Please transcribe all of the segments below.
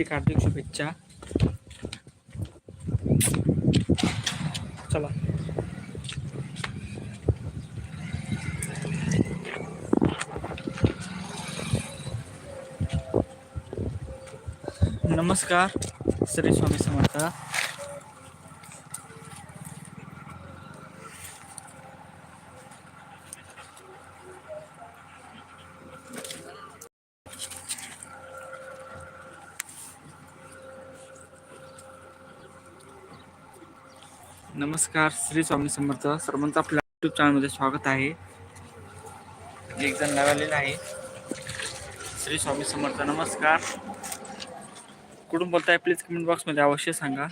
हार्दिक हार्दिक शुभेच्छा चला. नमस्कार श्री स्वामी समर्थ. नमस्कार श्री स्वामी समर्थ. सर्वांचं आपल्या युट्यूब चॅनलमध्ये स्वागत आहे. एक जण नव्यालेला आहे. श्री स्वामी समर्थ नमस्कार. कुठून बोलताय प्लीज कमेंट बॉक्समध्ये अवश्य सांगा.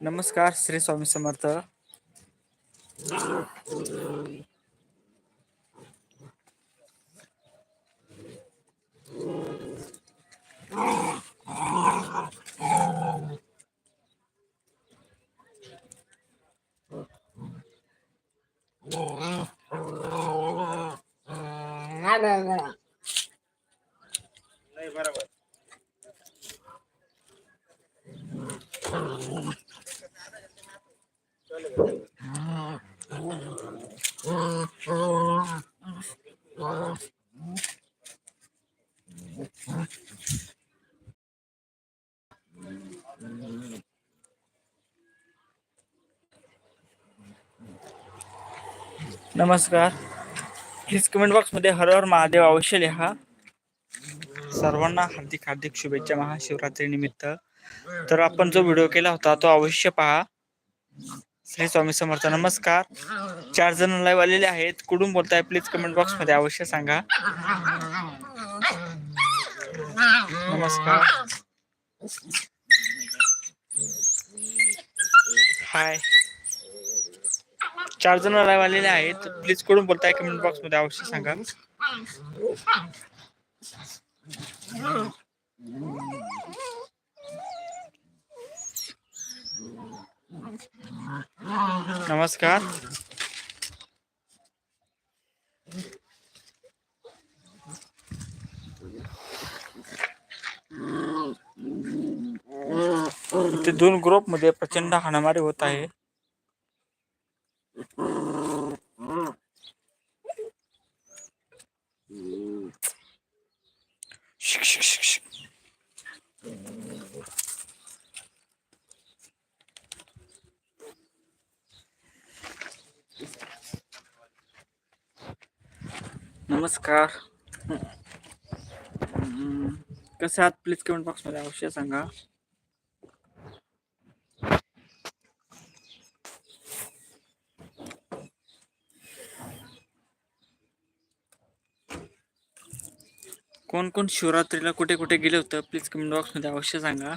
नमस्कार श्री स्वामी समर्थ. નહીં બરાબર Mm-hmm. नमस्कार. प्लीज कमेंट बॉक्समध्ये हर हर महादेव अवश्य लिहा. सर्वांना हार्दिक हार्दिक शुभेच्छा महाशिवरात्री निमित्त. तर आपण जो व्हिडिओ केला होता तो अवश्य पहा. श्री स्वामी समर्थ नमस्कार. चार जण लाईव्ह आलेले आहेत. कुठून बोलताय प्लीज कमेंट बॉक्समध्ये अवश्य सांगा. नमस्कार. हाय चार जण लाईव्ह आलेले आहेत. प्लीजकडून बोलताय कमेंट बॉक्समध्ये अवश्य सांगा. नमस्कार. ते दोन ग्रुपमध्ये प्रचंड हाणामारी होत आहे. शिक, शिक, शिक, शिक. नमस्कार. हम्म, कसे आहात? प्लीज कमेंट बॉक्समध्ये अवश्य सांगा. कोण कोण शिवरात्रीला कुठे कुठे गेले होतं प्लीज कमेंट बॉक्समध्ये अवश्य सांगा.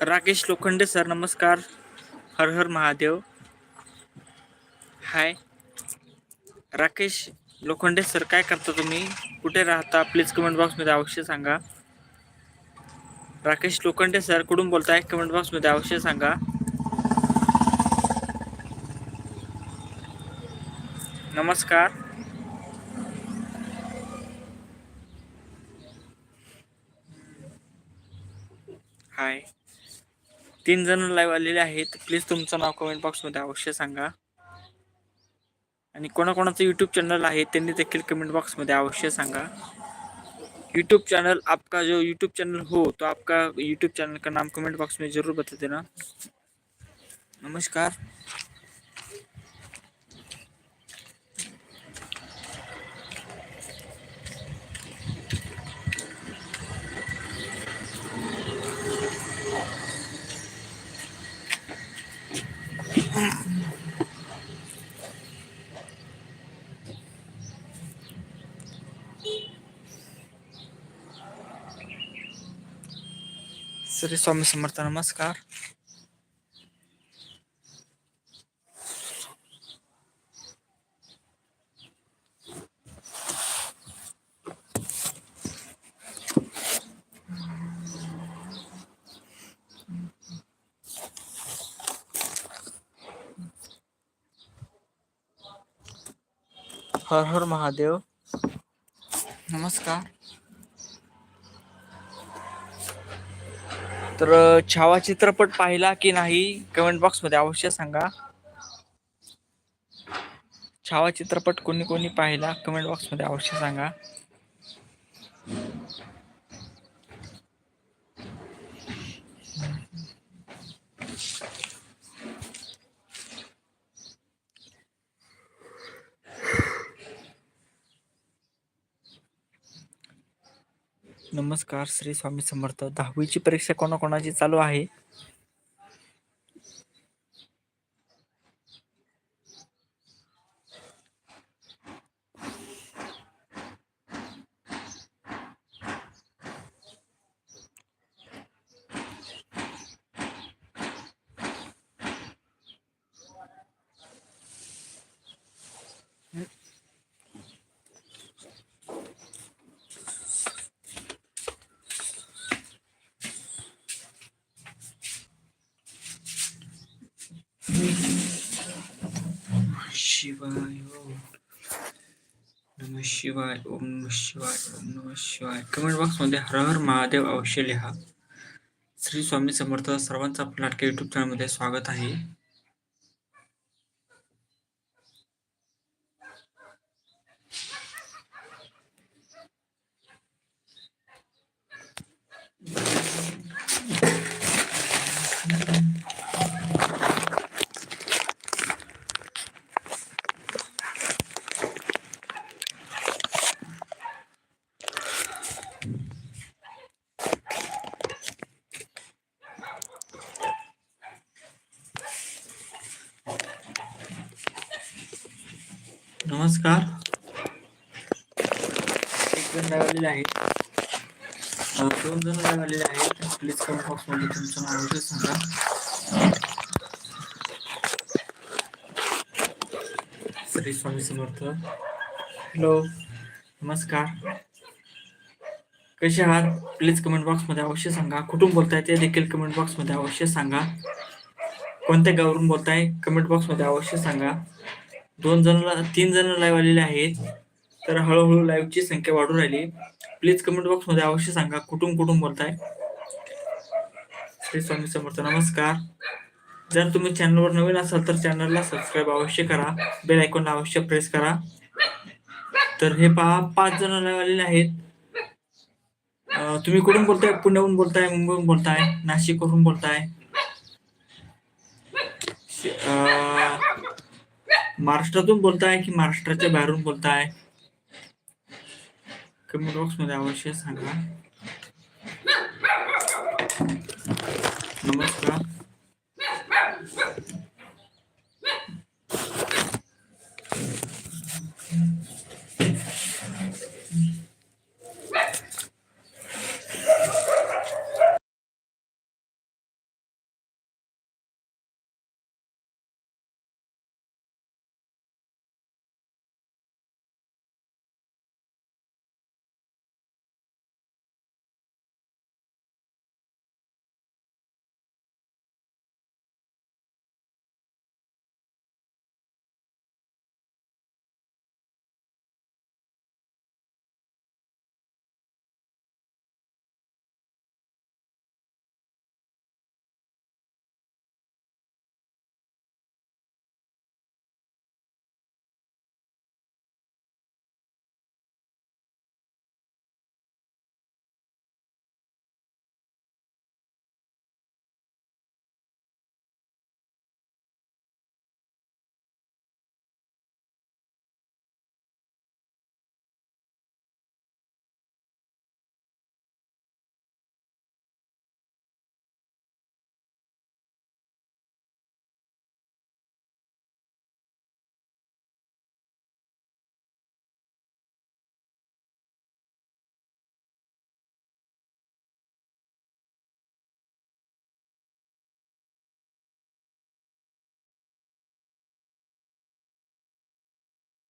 राकेश लोखंडे सर नमस्कार. हर हर महादेव. हाय राकेश लोखंडे सर काय करता तुम्ही? कुठे राहता? प्लीज कमेंट बॉक्समध्ये अवश्य सांगा. राकेश लोखंडे सर कुठून बोलताय. कमेंट बॉक्समध्ये अवश्य सांगा. नमस्कार. हाय तीन जण लाईव्ह आलेले आहेत. प्लीज तुमचं नाव कमेंट बॉक्समध्ये अवश्य सांगा. आणि कोणाकोणाचं यूट्यूब चॅनल आहे त्यांनी देखील कमेंट बॉक्समध्ये अवश्य सांगा. यूट्यूब चैनल आपका जो यूट्यूब चैनल हो तो आपका यूट्यूब चैनल का नाम कमेंट बॉक्स में ज़रूर बता देना। नमस्कार। Sri Swami Samarta Namaskar. Har Har Mahadev. Namaskar. तर छावा चित्रपट पाहिला की नाही कमेंट बॉक्समध्ये अवश्य सांगा. छावा चित्रपट कोणी कोणी पाहिला कमेंट बॉक्समध्ये अवश्य सांगा. नमस्कार श्री स्वामी समर्थ. दहावीची परीक्षा कोणाकोणाची चालू आहे? शिवाय ओम नम शिवाय ओम नम शिवाय ओम नम शिवाय कमेंट बॉक्समध्ये हर हर महादेव अवश्य लिहा. श्री स्वामी समर्थ सर्वांचं आपल्या नाटक युट्यूब चॅनलमध्ये स्वागत आहे. नमस्कार. एक जण आलेले आहेत. दोन जण आलेले आहेत. प्लीज कमेंट बॉक्समध्ये तुमचं नाव सांगा. श्री स्वामी समर्थ. हॅलो नमस्कार. कसे आहात? प्लीज कमेंट बॉक्समध्ये अवश्य सांगा. कुठून बोलताय ते देखील कमेंट बॉक्समध्ये अवश्य सांगा. कोणत्या गावावरून बोलताय? कमेंट बॉक्समध्ये अवश्य सांगा. दोन जण तीन जण लाईव्ह आलेले आहेत. तर हळूहळू लाईव्हची संख्या वाढून राहिली. प्लीज कमेंट बॉक्समध्ये अवश्य सांगा कुठून कुठून बोलताय? श्री स्वामी समर्थ नमस्कार. जर तुम्ही चॅनलवर नवीन असाल तर चॅनलला सबस्क्राईब अवश्य करा. बेल आयकॉनला अवश्य प्रेस करा. तर हे पहा पाच जण लाईव्ह आलेले आहेत. तुम्ही कुठून बोलताय? पुण्याहून बोलताय मुंबईहून बोलताय नाशिकवरून बोलताय? महाराष्ट्रातून बोलताय की महाराष्ट्राच्या बाहेरून बोलताय? कमेंट बॉक्समध्ये अवश्य सांगा. नमस्कार.